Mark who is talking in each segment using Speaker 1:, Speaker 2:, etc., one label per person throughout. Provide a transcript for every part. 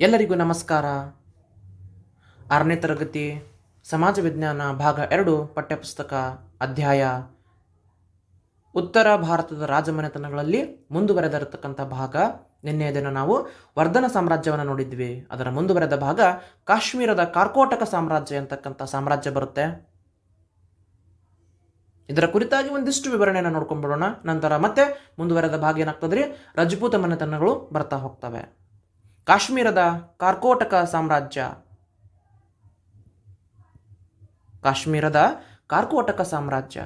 Speaker 1: ಎಲ್ಲರಿಗೂ ನಮಸ್ಕಾರ. ಆರನೇ ತರಗತಿ, ಸಮಾಜ ವಿಜ್ಞಾನ ಭಾಗ ಎರಡು, ಪಠ್ಯಪುಸ್ತಕ ಅಧ್ಯಾಯ. ಉತ್ತರ ಭಾರತದ ರಾಜಮನೆತನಗಳಲ್ಲಿ ಮುಂದುವರೆದಿರತಕ್ಕಂಥ ಭಾಗ. ನಿನ್ನೆಯ ದಿನ ನಾವು ವರ್ಧನ ಸಾಮ್ರಾಜ್ಯವನ್ನು ನೋಡಿದ್ವಿ. ಅದರ ಮುಂದುವರೆದ ಭಾಗ ಕಾಶ್ಮೀರದ ಕಾರ್ಕೋಟಕ ಸಾಮ್ರಾಜ್ಯ ಅಂತಕ್ಕಂಥ ಸಾಮ್ರಾಜ್ಯ ಬರುತ್ತೆ. ಇದರ ಕುರಿತಾಗಿ ಒಂದಿಷ್ಟು ವಿವರಣೆಯನ್ನು ನೋಡ್ಕೊಂಡ್ಬಿಡೋಣ ನಂತರ ಮತ್ತೆ ಮುಂದುವರೆದ ಭಾಗ ಏನಾಗ್ತದ್ರಿ? ರಜಪೂತ ಮನೆತನಗಳು ಬರ್ತಾ ಹೋಗ್ತವೆ. ಕಾಶ್ಮೀರದ ಕಾರ್ಕೋಟಕ ಸಾಮ್ರಾಜ್ಯ. ಕಾಶ್ಮೀರದ ಕಾರ್ಕೋಟಕ ಸಾಮ್ರಾಜ್ಯ.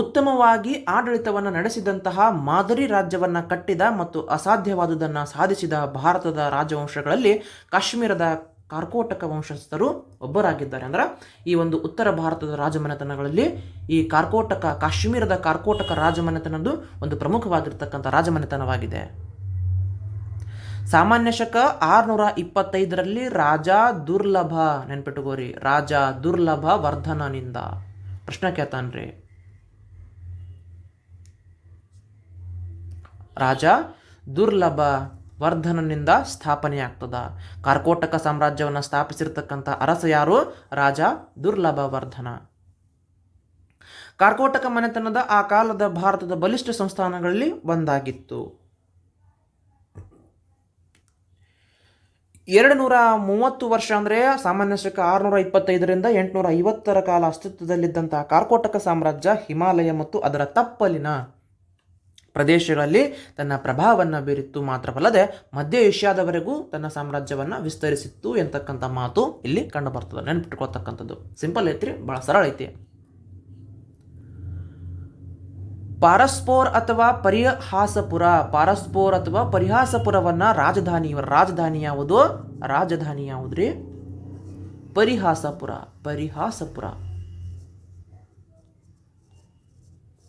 Speaker 1: ಉತ್ತಮವಾಗಿ ಆಡಳಿತವನ್ನು ನಡೆಸಿದಂತಹ ಮಾದರಿ ರಾಜ್ಯವನ್ನು ಕಟ್ಟಿದ ಮತ್ತು ಅಸಾಧ್ಯವಾದುದನ್ನು ಸಾಧಿಸಿದ ಭಾರತದ ರಾಜವಂಶಗಳಲ್ಲಿ ಕಾಶ್ಮೀರದ ಕಾರ್ಕೋಟಕ ವಂಶಸ್ಥರು ಒಬ್ಬರಾಗಿದ್ದಾರೆ. ಅಂದ್ರೆ ಈ ಒಂದು ಉತ್ತರ ಭಾರತದ ರಾಜಮನೆತನಗಳಲ್ಲಿ ಈ ಕಾರ್ಕೋಟಕ, ಕಾಶ್ಮೀರದ ಕಾರ್ಕೋಟಕ ರಾಜಮನೆತನದ್ದು ಒಂದು ಪ್ರಮುಖವಾಗಿರ್ತಕ್ಕಂಥ ರಾಜಮನೆತನವಾಗಿದೆ. ಸಾಮಾನ್ಯ ಶಕ ಆರುನೂರ ಇಪ್ಪತ್ತೈದರಲ್ಲಿ ರಾಜ ದುರ್ಲಭ. ನೆನ್ಪಿಟ್ಟುಕೋರಿ ರಾಜ ದುರ್ಲಭ ವರ್ಧನನಿಂದ. ಪ್ರಶ್ನೆ ಕೇಳ್ತಾನ್ರಿ. ರಾಜ ದುರ್ಲಭ ವರ್ಧನನಿಂದ ಸ್ಥಾಪನೆ ಆಗ್ತದ ಕಾರ್ಕೋಟಕ ಸಾಮ್ರಾಜ್ಯವನ್ನು ಸ್ಥಾಪಿಸಿರ್ತಕ್ಕಂಥ ಅರಸ ಯಾರು? ರಾಜ ದುರ್ಲಭ ವರ್ಧನ. ಕಾರ್ಕೋಟಕ ಮನೆತನದ ಆ ಕಾಲದ ಭಾರತದ ಬಲಿಷ್ಠ ಸಂಸ್ಥಾನಗಳಲ್ಲಿ ಒಂದಾಗಿತ್ತು. ಎರಡು ನೂರ ಮೂವತ್ತು ವರ್ಷ ಅಂದರೆ ಸಾಮಾನ್ಯ ಶಕ ಆರುನೂರ ಇಪ್ಪತ್ತೈದರಿಂದ ಎಂಟುನೂರ ಐವತ್ತರ ಕಾಲ ಅಸ್ತಿತ್ವದಲ್ಲಿದ್ದಂತಹ ಕಾರ್ಕೋಟಕ ಸಾಮ್ರಾಜ್ಯ ಹಿಮಾಲಯ ಮತ್ತು ಅದರ ತಪ್ಪಲಿನ ಪ್ರದೇಶಗಳಲ್ಲಿ ತನ್ನ ಪ್ರಭಾವವನ್ನು ಬೀರಿತ್ತು ಮಾತ್ರವಲ್ಲದೆ ಮಧ್ಯ ಏಷ್ಯಾದವರೆಗೂ ತನ್ನ ಸಾಮ್ರಾಜ್ಯವನ್ನು ವಿಸ್ತರಿಸಿತ್ತು ಎಂತಕ್ಕಂಥ ಮಾತು ಇಲ್ಲಿ ಕಂಡುಬರ್ತದೆ ನೆನ್ಪಿಟ್ಕೊಳ್ತಕ್ಕಂಥದ್ದು. ಸಿಂಪಲ್ ಐತ್ರಿ ಭಾಳ ಸರಳ ಐತಿ. ಪಾರಸ್ಪೋರ್ ಅಥವಾ ಪರಿಹಾಸಪುರ, ಪಾರಸ್ಪೋರ್ ಅಥವಾ ಪರಿಹಾಸಪುರವನ್ನ ರಾಜಧಾನಿ ರಾಜಧಾನಿ ಯಾವುದು? ರಾಜಧಾನಿ ಯಾವುದ್ರಿ? ಪರಿಹಾಸಪುರ ಪರಿಹಾಸಪುರ.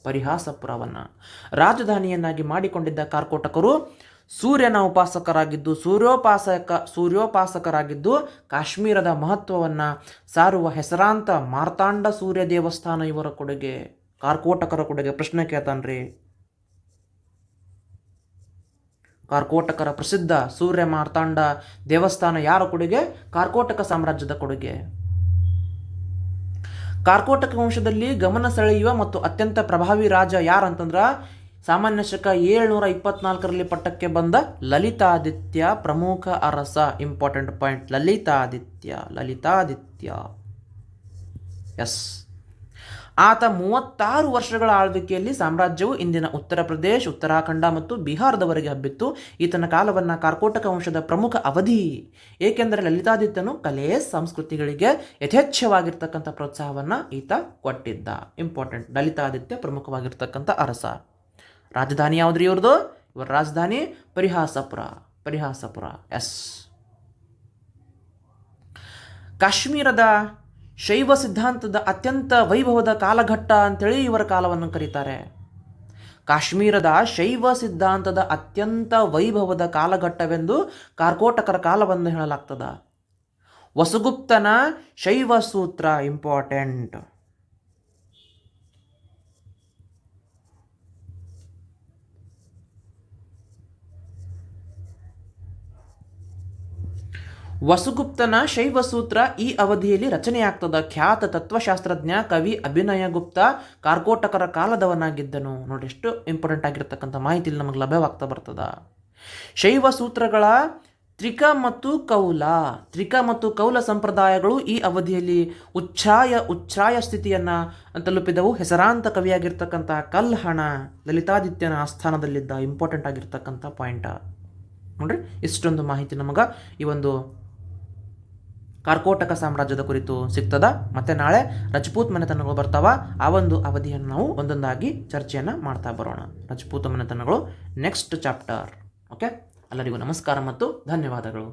Speaker 1: ಪರಿಹಾಸಪುರವನ್ನು ರಾಜಧಾನಿಯನ್ನಾಗಿ ಮಾಡಿಕೊಂಡಿದ್ದ ಕಾರ್ಕೋಟಕರು ಸೂರ್ಯನ ಉಪಾಸಕರಾಗಿದ್ದು, ಸೂರ್ಯೋಪಾಸಕ, ಸೂರ್ಯೋಪಾಸಕರಾಗಿದ್ದು, ಕಾಶ್ಮೀರದ ಮಹತ್ವವನ್ನು ಸಾರುವ ಹೆಸರಾಂತ ಮಾರ್ತಾಂಡ ಸೂರ್ಯ ದೇವಸ್ಥಾನ ಇವರ ಕೊಡುಗೆ. ಕಾರ್ಕೋಟಕರ ಕೊಡುಗೆ ಪ್ರಶ್ನೆ ಕೇಳ್ತಾನ್ರಿ. ಕಾರ್ಕೋಟಕರ ಪ್ರಸಿದ್ಧ ಸೂರ್ಯ ಮಾರ್ತಾಂಡ ದೇವಸ್ಥಾನ ಯಾರ ಕೊಡುಗೆ? ಕಾರ್ಕೋಟಕ ಸಾಮ್ರಾಜ್ಯದ ಕೊಡುಗೆ. ಕಾರ್ಕೋಟಕ ವಂಶದಲ್ಲಿ ಗಮನ ಸೆಳೆಯುವ ಮತ್ತು ಅತ್ಯಂತ ಪ್ರಭಾವಿ ರಾಜ ಯಾರಂತಂದ್ರ ಸಾಮಾನ್ಯ ಶಕ ಏಳ್ನೂರ ಇಪ್ಪತ್ನಾಲ್ಕರಲ್ಲಿ ಪಟ್ಟಕ್ಕೆ ಬಂದ ಲಲಿತಾದಿತ್ಯ, ಪ್ರಮುಖ ಅರಸ important point Lalitaditya Lalitaditya. Yes ಆತ ಮೂವತ್ತಾರು ವರ್ಷಗಳ ಆಳ್ವಿಕೆಯಲ್ಲಿ ಸಾಮ್ರಾಜ್ಯವು ಇಂದಿನ ಉತ್ತರ ಪ್ರದೇಶ್, ಉತ್ತರಾಖಂಡ ಮತ್ತು ಬಿಹಾರದವರೆಗೆ ಹಬ್ಬಿತ್ತು. ಈತನ ಕಾಲವನ್ನು ಕಾರ್ಕೋಟಕ ವಂಶದ ಪ್ರಮುಖ ಅವಧಿ. ಏಕೆಂದರೆ ಲಲಿತಾದಿತ್ಯನು ಕಲೆ, ಸಂಸ್ಕೃತಿಗಳಿಗೆ ಯಥೇಚ್ಛವಾಗಿರ್ತಕ್ಕಂಥ ಪ್ರೋತ್ಸಾಹವನ್ನು ಈತ ಕೊಟ್ಟಿದ್ದ. ಇಂಪಾರ್ಟೆಂಟ್ ಲಲಿತಾದಿತ್ಯ ಪ್ರಮುಖವಾಗಿರ್ತಕ್ಕಂಥ ಅರಸ. ರಾಜಧಾನಿ ಯಾವುದ್ರಿ ಇವ್ರದ್ದು ಇವರ ರಾಜಧಾನಿ ಪರಿಹಾಸಪುರ. ಪರಿಹಾಸಪುರ. ಎಸ್ ಕಾಶ್ಮೀರದ ಶೈವ ಸಿದ್ಧಾಂತದ ಅತ್ಯಂತ ವೈಭವದ ಕಾಲಘಟ್ಟ ಅಂತೇಳಿ ಇವರ ಕಾಲವನ್ನು ಕರೀತಾರೆ. ಕಾಶ್ಮೀರದ ಶೈವ ಸಿದ್ಧಾಂತದ ಅತ್ಯಂತ ವೈಭವದ ಕಾಲಘಟ್ಟವೆಂದು ಕಾರ್ಕೋಟಕರ ಕಾಲವನ್ನು ಹೇಳಲಾಗ್ತದ. ವಸುಗುಪ್ತನ ಶೈವ ಸೂತ್ರ ಇಂಪಾರ್ಟೆಂಟ್ ವಸುಗುಪ್ತನ ಶೈವ ಸೂತ್ರ ಈ ಅವಧಿಯಲ್ಲಿ ರಚನೆಯಾಗ್ತದ ಖ್ಯಾತ ತತ್ವಶಾಸ್ತ್ರಜ್ಞ ಕವಿ ಅಭಿನಯ ಗುಪ್ತ, ಕಾರ್ಕೋಟಕರ ಕಾಲದವನಾಗಿದ್ದನು. ನೋಡಿ, ಎಷ್ಟು ಇಂಪಾರ್ಟೆಂಟ್ ಆಗಿರ್ತಕ್ಕಂಥ ಮಾಹಿತಿ ನಮಗೆ ಲಭ್ಯವಾಗ್ತಾ ಬರ್ತದ. ಶೈವ ಸೂತ್ರಗಳ ತ್ರಿಕ ಮತ್ತು ಕೌಲ. ತ್ರಿಕ ಮತ್ತು ಕೌಲ ಸಂಪ್ರದಾಯಗಳು ಈ ಅವಧಿಯಲ್ಲಿ ಉಚ್ಛಾಯ, ಉಚ್ಛ್ರಾಯ ಸ್ಥಿತಿಯನ್ನು ತಲುಪಿದವು. ಹೆಸರಾಂತ ಕವಿಯಾಗಿರ್ತಕ್ಕಂಥ ಕಲ್ಹಣ, ಲಲಿತಾದಿತ್ಯನ ಆಸ್ಥಾನದಲ್ಲಿದ್ದ ಇಂಪಾರ್ಟೆಂಟ್ ಆಗಿರ್ತಕ್ಕಂಥ ಪಾಯಿಂಟ ನೋಡ್ರಿ, ಇಷ್ಟೊಂದು ಮಾಹಿತಿ ನಮಗೆ ಈ ಒಂದು ಕಾರ್ಕೋಟಕ ಸಾಮ್ರಾಜ್ಯದ ಕುರಿತು ಸಿಗ್ತದ. ಮತ್ತೆ ನಾಳೆ ರಜಪೂತ್ ಮನೆತನಗಳು ಬರ್ತಾವ. ಆ ಒಂದು ಅವಧಿಯನ್ನು ನಾವು ಒಂದೊಂದಾಗಿ ಚರ್ಚೆಯನ್ನು ಮಾಡ್ತಾ ಬರೋಣ. ರಜಪೂತ ಮನೆತನಗಳು ನೆಕ್ಸ್ಟ್ ಚಾಪ್ಟರ್ ಓಕೆ ಎಲ್ಲರಿಗೂ ನಮಸ್ಕಾರ ಮತ್ತು ಧನ್ಯವಾದಗಳು.